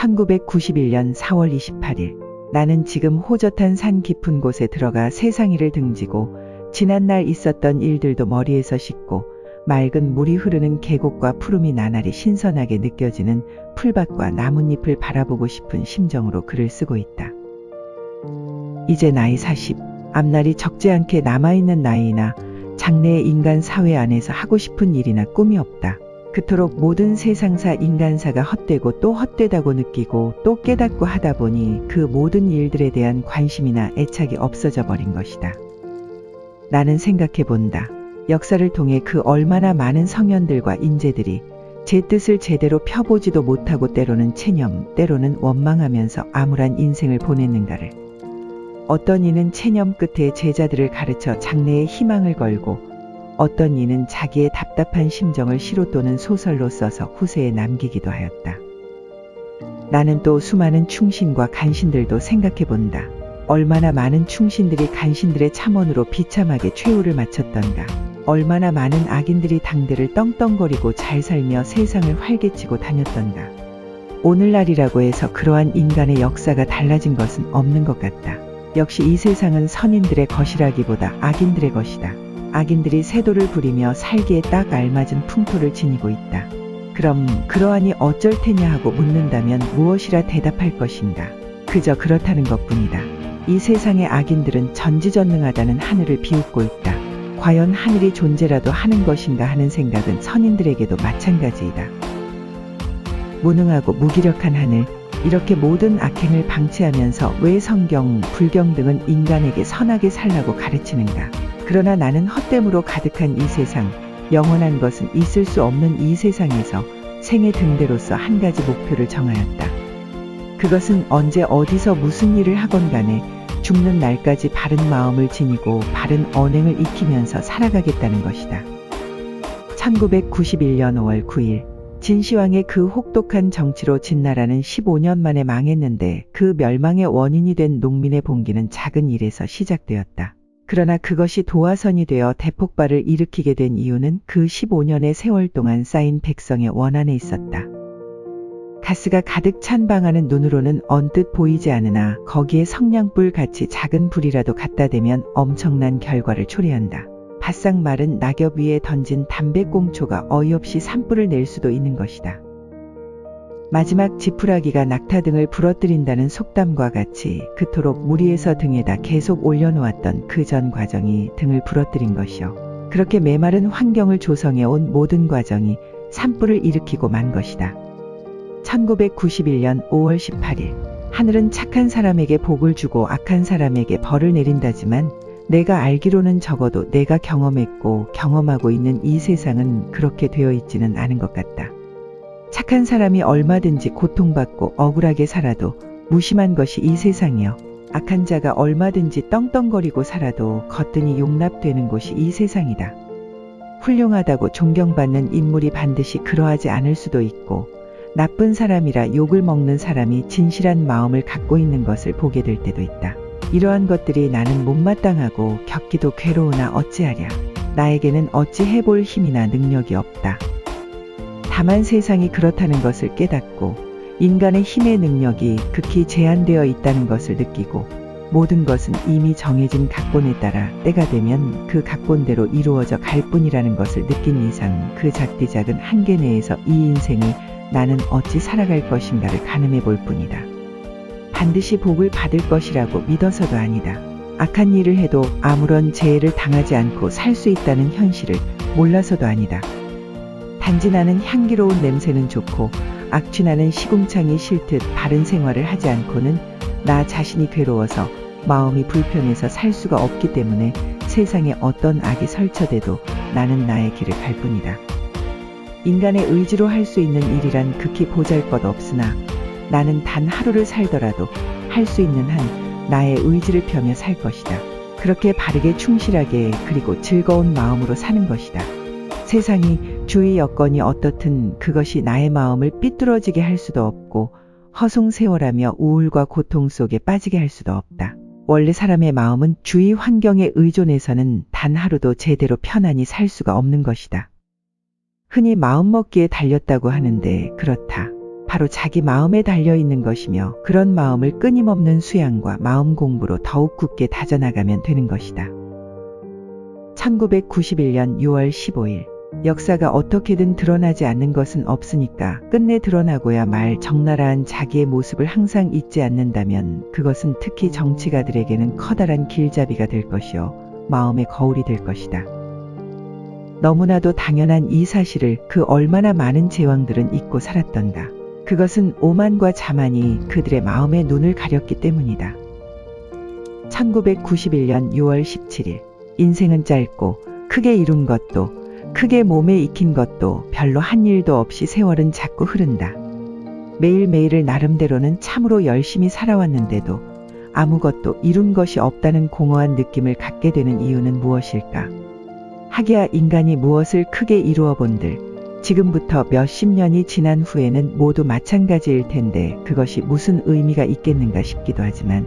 1991년 4월 28일 나는 지금 호젓한 산 깊은 곳에 들어가 세상이를 등지고 지난날 있었던 일들도 머리에서 씻고 맑은 물이 흐르는 계곡과 푸름이 나날이 신선하게 느껴지는 풀밭과 나뭇잎을 바라보고 싶은 심정으로 글을 쓰고 있다. 이제 나이 40, 앞날이 적지 않게 남아있는 나이나 장래의 인간 사회 안에서 하고 싶은 일이나 꿈이 없다. 그토록 모든 세상사 인간사가 헛되고 또 헛되다고 느끼고 또 깨닫고 하다 보니 그 모든 일들에 대한 관심이나 애착이 없어져 버린 것이다. 나는 생각해 본다. 역사를 통해 그 얼마나 많은 성현들과 인재들이 제 뜻을 제대로 펴보지도 못하고 때로는 체념, 때로는 원망하면서 암울한 인생을 보냈는가를. 어떤 이는 체념 끝에 제자들을 가르쳐 장래의 희망을 걸고 어떤 이는 자기의 답답한 심정을 시로 또는 소설로 써서 후세에 남기기도 하였다. 나는 또 수많은 충신과 간신들도 생각해 본다. 얼마나 많은 충신들이 간신들의 참원으로 비참하게 최후를 마쳤던가. 얼마나 많은 악인들이 당대를 떵떵거리고 잘 살며 세상을 활개치고 다녔던가. 오늘날이라고 해서 그러한 인간의 역사가 달라진 것은 없는 것 같다. 역시 이 세상은 선인들의 것이라기보다 악인들의 것이다. 악인들이 세도를 부리며 살기에 딱 알맞은 풍토를 지니고 있다. 그럼 그러하니 어쩔 테냐 하고 묻는다면 무엇이라 대답할 것인가. 그저 그렇다는 것 뿐이다. 이 세상의 악인들은 전지전능하다는 하늘을 비웃고 있다. 과연 하늘이 존재라도 하는 것인가 하는 생각은 선인들에게도 마찬가지이다. 무능하고 무기력한 하늘, 이렇게 모든 악행을 방치하면서 왜 성경, 불경 등은 인간에게 선하게 살라고 가르치는가? 그러나 나는 헛됨으로 가득한 이 세상, 영원한 것은 있을 수 없는 이 세상에서 생의 등대로서 한 가지 목표를 정하였다. 그것은 언제 어디서 무슨 일을 하건 간에 죽는 날까지 바른 마음을 지니고 바른 언행을 익히면서 살아가겠다는 것이다. 1991년 5월 9일 진시황의 그 혹독한 정치로 진나라는 15년 만에 망했는데 그 멸망의 원인이 된 농민의 봉기는 작은 일에서 시작되었다. 그러나 그것이 도화선이 되어 대폭발을 일으키게 된 이유는 그 15년의 세월 동안 쌓인 백성의 원한에 있었다. 가스가 가득 찬 방 안은 눈으로는 언뜻 보이지 않으나 거기에 성냥불 같이 작은 불이라도 갖다 대면 엄청난 결과를 초래한다. 바싹 마른 낙엽 위에 던진 담배꽁초가 어이없이 산불을 낼 수도 있는 것이다. 마지막 지푸라기가 낙타 등을 부러뜨린다는 속담과 같이 그토록 무리에서 등에다 계속 올려놓았던 그 전 과정이 등을 부러뜨린 것이요. 그렇게 메마른 환경을 조성해온 모든 과정이 산불을 일으키고 만 것이다. 1991년 5월 18일 하늘은 착한 사람에게 복을 주고 악한 사람에게 벌을 내린다지만 내가 알기로는 적어도 내가 경험했고 경험하고 있는 이 세상은 그렇게 되어 있지는 않은 것 같다. 착한 사람이 얼마든지 고통받고 억울하게 살아도 무심한 것이 이 세상이요. 악한 자가 얼마든지 떵떵거리고 살아도 거뜬히 용납되는 곳이 이 세상이다. 훌륭하다고 존경받는 인물이 반드시 그러하지 않을 수도 있고 나쁜 사람이라 욕을 먹는 사람이 진실한 마음을 갖고 있는 것을 보게 될 때도 있다. 이러한 것들이 나는 못마땅하고 겪기도 괴로우나 어찌하랴. 나에게는 어찌 해볼 힘이나 능력이 없다. 다만 세상이 그렇다는 것을 깨닫고 인간의 힘의 능력이 극히 제한되어 있다는 것을 느끼고 모든 것은 이미 정해진 각본에 따라 때가 되면 그 각본대로 이루어져 갈 뿐이라는 것을 느낀 이상 그 작디 작은 한계 내에서 이 인생을 나는 어찌 살아갈 것인가를 가늠해 볼 뿐이다. 반드시 복을 받을 것이라고 믿어서도 아니다. 악한 일을 해도 아무런 재해를 당하지 않고 살 수 있다는 현실을 몰라서도 아니다. 단지 나는 향기로운 냄새는 좋고 악취나는 시궁창이 싫듯 바른 생활을 하지 않고는 나 자신이 괴로워서 마음이 불편해서 살 수가 없기 때문에 세상에 어떤 악이 설쳐돼도 나는 나의 길을 갈 뿐이다. 인간의 의지로 할 수 있는 일이란 극히 보잘 것 없으나 나는 단 하루를 살더라도 할 수 있는 한 나의 의지를 펴며 살 것이다. 그렇게 바르게 충실하게 그리고 즐거운 마음으로 사는 것이다. 세상이 주위 여건이 어떻든 그것이 나의 마음을 삐뚤어지게 할 수도 없고 허송세월하며 우울과 고통 속에 빠지게 할 수도 없다. 원래 사람의 마음은 주위 환경에 의존해서는 단 하루도 제대로 편안히 살 수가 없는 것이다. 흔히 마음먹기에 달렸다고 하는데 그렇다. 바로 자기 마음에 달려 있는 것이며 그런 마음을 끊임없는 수양과 마음 공부로 더욱 굳게 다져나가면 되는 것이다. 1991년 6월 15일 역사가 어떻게든 드러나지 않는 것은 없으니까 끝내 드러나고야 말 적나라한 자기의 모습을 항상 잊지 않는다면 그것은 특히 정치가들에게는 커다란 길잡이가 될 것이요 마음의 거울이 될 것이다. 너무나도 당연한 이 사실을 그 얼마나 많은 제왕들은 잊고 살았던가. 그것은 오만과 자만이 그들의 마음의 눈을 가렸기 때문이다. 1991년 6월 17일 인생은 짧고 크게 이룬 것도 크게 몸에 익힌 것도 별로 한 일도 없이 세월은 자꾸 흐른다. 매일매일을 나름대로는 참으로 열심히 살아왔는데도 아무것도 이룬 것이 없다는 공허한 느낌을 갖게 되는 이유는 무엇일까? 하기야 인간이 무엇을 크게 이루어 본들 지금부터 몇십 년이 지난 후에는 모두 마찬가지일 텐데 그것이 무슨 의미가 있겠는가 싶기도 하지만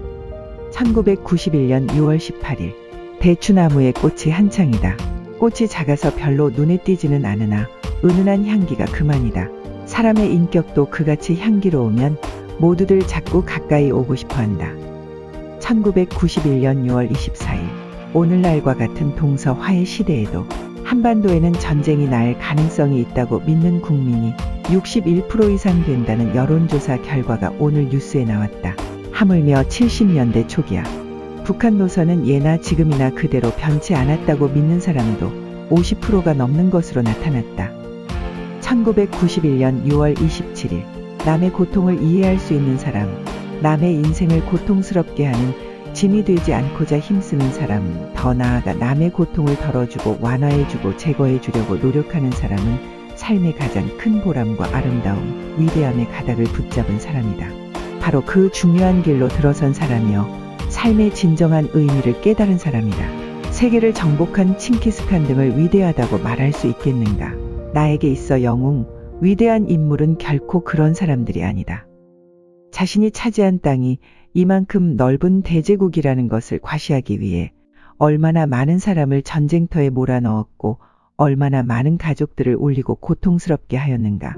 1991년 6월 18일 대추나무의 꽃이 한창이다. 꽃이 작아서 별로 눈에 띄지는 않으나 은은한 향기가 그만이다. 사람의 인격도 그같이 향기로우면 모두들 자꾸 가까이 오고 싶어 한다. 1991년 6월 24일 오늘날과 같은 동서화해 시대에도 한반도에는 전쟁이 날 가능성이 있다고 믿는 국민이 61% 이상 된다는 여론조사 결과가 오늘 뉴스에 나왔다. 하물며 70년대 초기야. 북한 노선은 예나 지금이나 그대로 변치 않았다고 믿는 사람도 50%가 넘는 것으로 나타났다. 1991년 6월 27일 남의 고통을 이해할 수 있는 사람, 남의 인생을 고통스럽게 하는 짐이 되지 않고자 힘쓰는 사람, 더 나아가 남의 고통을 덜어주고 완화해주고 제거해주려고 노력하는 사람은 삶의 가장 큰 보람과 아름다움, 위대함의 가닥을 붙잡은 사람이다. 바로 그 중요한 길로 들어선 사람이여 삶의 진정한 의미를 깨달은 사람이다. 세계를 정복한 칭키스칸 등을 위대하다고 말할 수 있겠는가? 나에게 있어 영웅, 위대한 인물은 결코 그런 사람들이 아니다. 자신이 차지한 땅이 이만큼 넓은 대제국이라는 것을 과시하기 위해 얼마나 많은 사람을 전쟁터에 몰아넣었고 얼마나 많은 가족들을 올리고 고통스럽게 하였는가.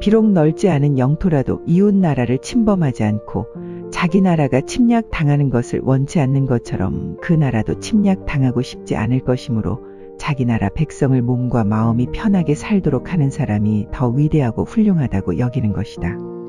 비록 넓지 않은 영토라도 이웃 나라를 침범하지 않고 자기 나라가 침략 당하는 것을 원치 않는 것처럼 그 나라도 침략 당하고 싶지 않을 것이므로 자기 나라 백성을 몸과 마음이 편하게 살도록 하는 사람이 더 위대하고 훌륭하다고 여기는 것이다.